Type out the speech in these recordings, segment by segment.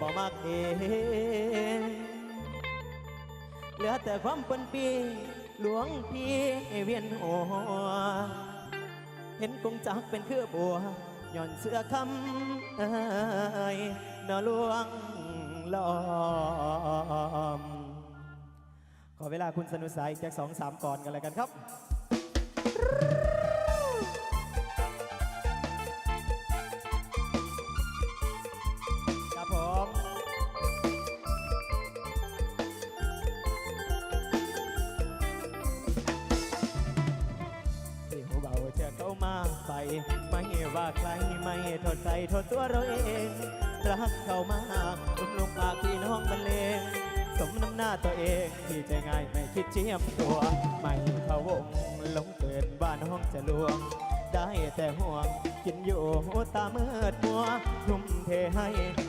บ่มักเองเหลือแต่ความเป็นปี หลวงพี่เวียนหัวเห็นกงจักเป็นเครือบัวย่อนเสื้อคำเอ้ยนอลวงลอม ขอเวลาคุณสนุสายอีกสองสามก่อนกันเลยกันครับ ไม่ว่าใครไม่โทษใครโทษตัวเราเอง รักเขามากลุมลุกปากพี่น้องบรรเลงสมน้ำหน้าตัวเองที่ใจง่ายไม่คิดเจียมตัว ไม่เขาวงหลงเกินบ้านห้องจะลวง ได้แต่ห่วงกินอยู่ตาเมืดมัวทุ่มเทให้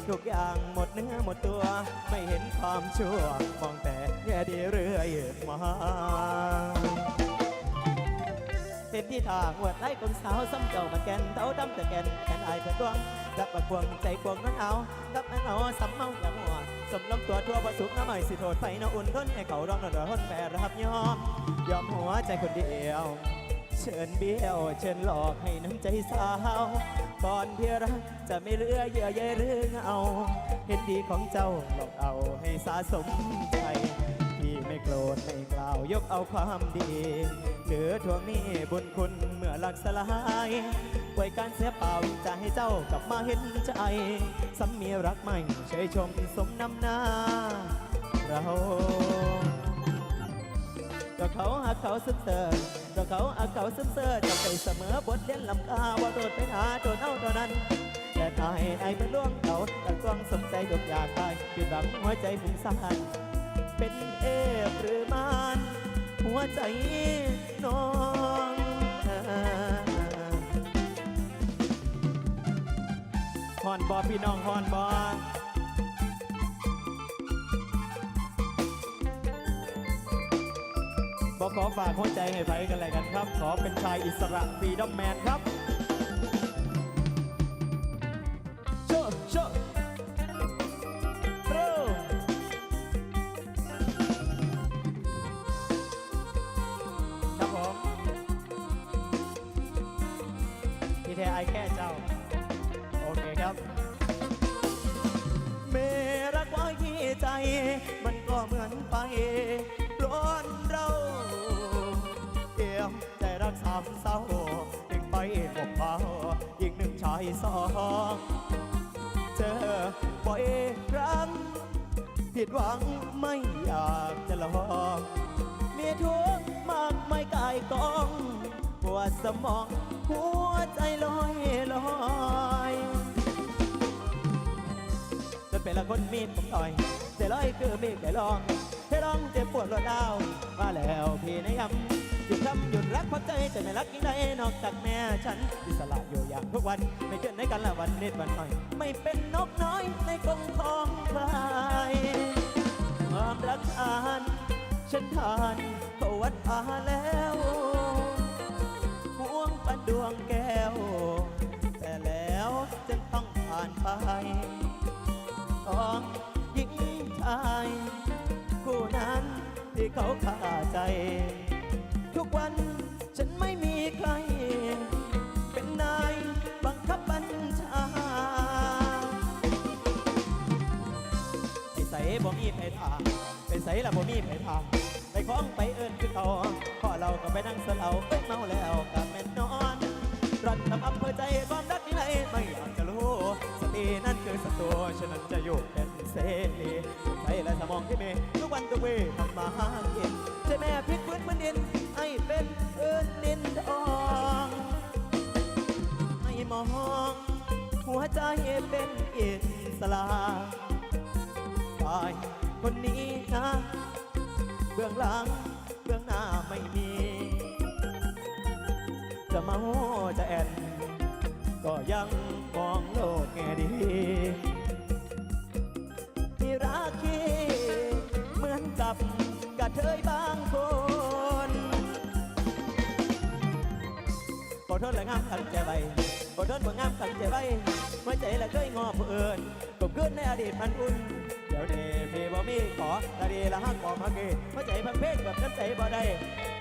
ทุกอย่างหมดเนื้อหมดตัว ไม่เห็นความชั่ว มองแต่แง่ดีเรื่อยมา เห็นที่ทางวดไล่คนสาวซ้ำเจ้ามาแกนเต้าดำแต่แกนแกนอายเธอดวงกับประควงใจควงนั้นเอากับนั้นเอาซ้ำเมาอย่ามัวสมลำตัวทั่วประสุกน้ำใหม่สิโทษไปน้าอุ่นก้นให้เขาร้องนอนร้อนแปรรับยอม ยอมหัวใจคนเดียว เชิญเบี้ยวเชิญหลอกให้น้ำใจสาวก่อนที่รักจะไม่เลือเยื่อใยหรือเงาเห็นดีของเจ้าหลอกเอาให้สะสมใจที่ไม่โกรธไม่กล่าวยกเอาความดี ทวงหนี้บุญคุณเมื่อหลักสลายไว้การเสียเปล่าจะให้เจ้ากลับมาเห็นใจสามีรักใหม่เฉยชมสมน้ำหน้าเราก็เขาหักเขาซึมเติมก็เขาหักเขาซึมเติมจะไปเสมอบทเรียนลำกาว่าโดดไปหาโดนเอาเท่านั้นแต่ตายไอ้เป็นล่วงเขาแต่กวางสมใจดกอยากตายปิดหวังหัวใจฟุ้งซ่นเป็นเอฟหรือมาน หัวใจน้องฮอนบอพี่น้องฮอนบอบอกขอฝากหัวใจให้ไผกันเลยกันครับ ขอเป็นชายอิสระฟรีดอมแมนครับ แท้ไอแค่เจ้า โอเคครับ เมรักไว้ที่ใจ มันก็เหมือนไปร้อนเราเกี่ยวใจรักสามเศร้าดึงไปพบพาอีกหนึ่งชายสองเจอบ่อยครั้ง ผิดหวังไม่อยากจะลองมีทุกข์มากไม่กายกองปวดสมอง หัวใจลอยลอยจนเป็นละคนมีผมต่อยใจลอยคือมีแก่ลองให้ลองเจ็บปวดรวดดาวมาแล้วพี่นายำหยุดทำหยุดรักเพราะใจจะไม่รักยิ่งใดนอกจากแม่ฉันอิสระอยู่อย่างทุกวันไม่เกินในกันละวันนิดวันหน่อย ไม่เป็นนกน้อยในกรงของใครความรักอ่านฉันทานก็วัดอาแล้ว ดวงแก้ว แต่แล้วจึงต้องผ่านไปของหญิงชายคู่นั้นที่เขาขาใจ ทุกวันฉันไม่มีใคร เป็นนายบังคับบัญชาไปใส่บ่มีไผทางไปใส่ละบ่มีไผทาง คล้องไปเอิ้นคือเขาพ่อเราก็ไปนั่งเสลาไปเมาแล้วกับแม่นนอนรันทำอำเภอใจความรักที่ไหนไม่อยากจะรู้ สตินั่นคือศัตรูฉะนั้นจะอยู่เป็นเสรีใจและสมองที่เมทุกวันทุกเวทำมาหากินใจแม่พิกพื้นพื้นดินให้เป็นเอิ้นดินทองไม่มองหัวใจเป็นอิสระฝ่ายคนนี้นะ เบื้องหลัง เบื้องหน้าไม่มี จะมาโหจะแอน ก็ยังมองโลกแง่ดีมีรักคีเหมือนกับกระเทยบางคนขอโทษและงามขันใจไว้ขอโทษว่างามขันใจไว้ไม่ใจละเคยงอผู้อื่นกบเกินในอดีตมันอุ่น ดี๋ยวนี้พี่บ่มีขอตาดีละหักบอฮักเกพระวใจพังเพลงแบบน้ำใจบ่ได้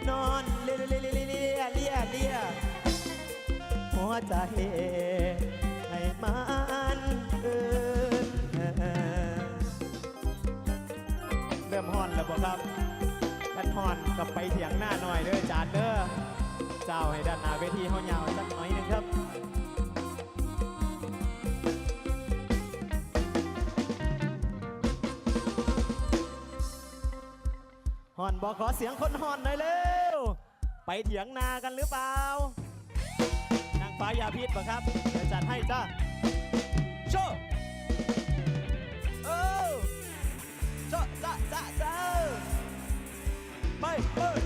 นอนเลี้ยเลี้ยเลี้ยเลี้ยเลี้ยเลี้ยหัวใจให้มันเออเริ่มห่อนแล้วบ่ครับกันห่อนกลับไปเถียงหน้าหน่อยเด้อจานเด้อเจ้าให้ด้านหน้าเวทีเฮายาวสักหน่อยนึงครับ ฮอนบอกขอเสียงคนฮอนหน่อยเร็ว ไปเถียงนากันหรือเปล่า นางฟ้ายาพิษปะครับ เดี๋ยวจัดให้จ้าโชว์เออโชว์จ้าจ้าจ้าไปเออ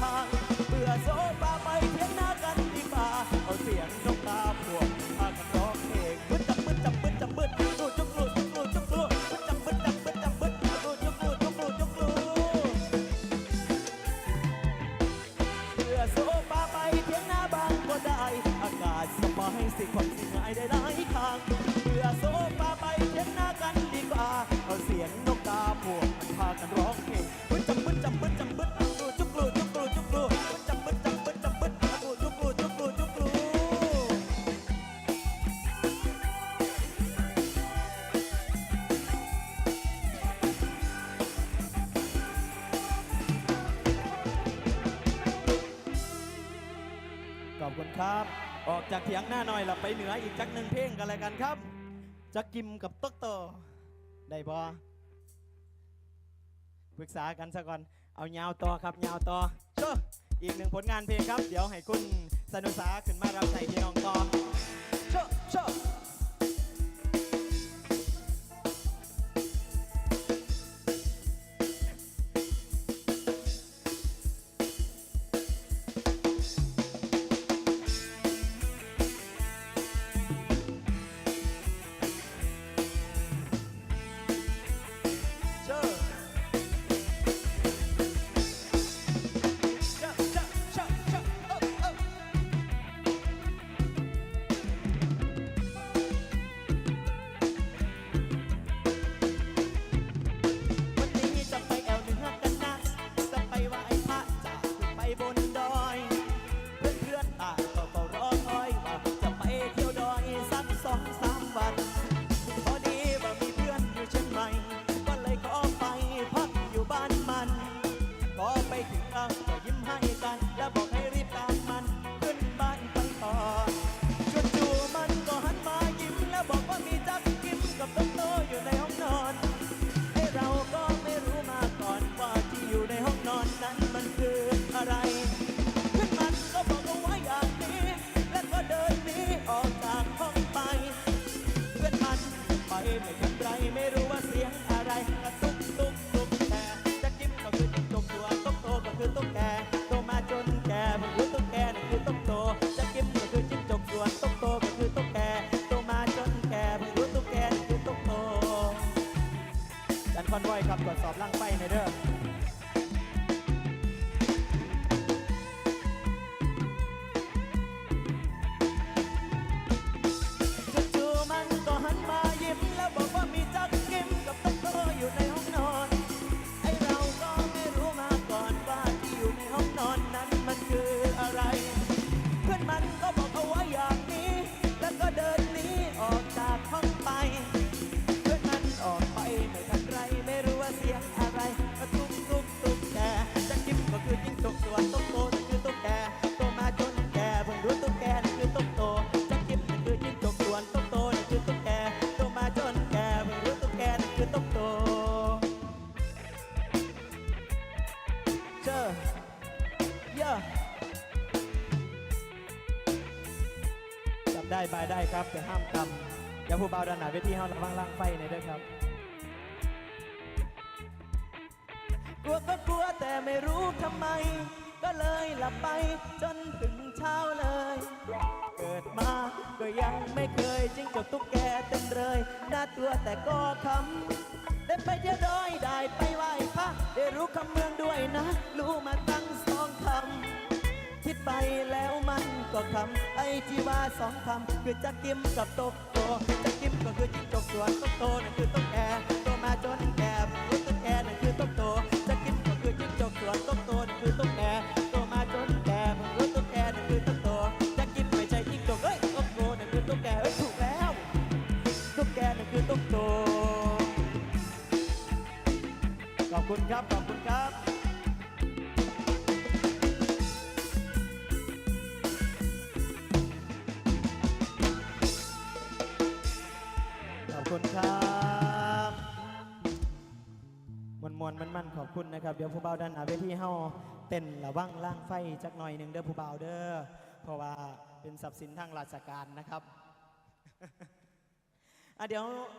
ทางเบื่อโซฟ ออกจากเถียงหน้าหน่อยเราไปเหนืออีกจักหนึ่งเพลงกันเลยกันครับจักกิมกับต๊กโตได้บอปรึกษากันซะก่อน เอายาวต่อครับยาวต่อโชอีกหนึ่งผลงานเพลงครับ เดี๋ยวให้คุณสนุสาขึ้นมารับใส่พี่น้องต่อโชโช ครับตรวจสอบร่าง บายได้ครับแต่ห้ามกำอย่าผู้เบาดันหนาเวทีห้าระวังล่างไฟในด้วยครับกลัวก็กลัวแต่ไม่รู้ทำไม ก็เลยหลับไปจนถึงเช้าเลย เกิดมาก็ยังไม่เคยจิ้งจกตุ๊กแกเต็มเลยหน้าตัวแต่ก็คำได้ไปเที่ยวดอยได้ไปไหว้พระได้รู้คำเมืองด้วยนะ รู้มาตั้งสองคำ ไปแล้วมันก็คำไอ้ที่ว่าสองคำคือจะกิมกับตกโตจะกิมก็คือจิ้งจกส่วตกโตนั่นคือตกแกโตมาจนแก่รู้ตกแกนั่นคือตกโตจะกิมก็คือจิ้งจกส่วตกโตนั่นคือตกแกโตมาจนแก่รู้ตกแกนั่นคือตกโตจะกิมไม่ใช่จิ้งจกเอ้ยตกโตนั่นคือตกแกเอ้ยถูกแล้วตกแกนั่นคือตกโตขอบคุณครับ คุณนะครับ เดี๋ยวผู้เบาดันหาเวทีเฮาเต้นระวังล่างไฟจักหน่อยหนึ่งเด้อผู้เบาเด้อเพราะว่าเป็นทรัพย์สินทางราชการนะครับ อะเดี๋ยว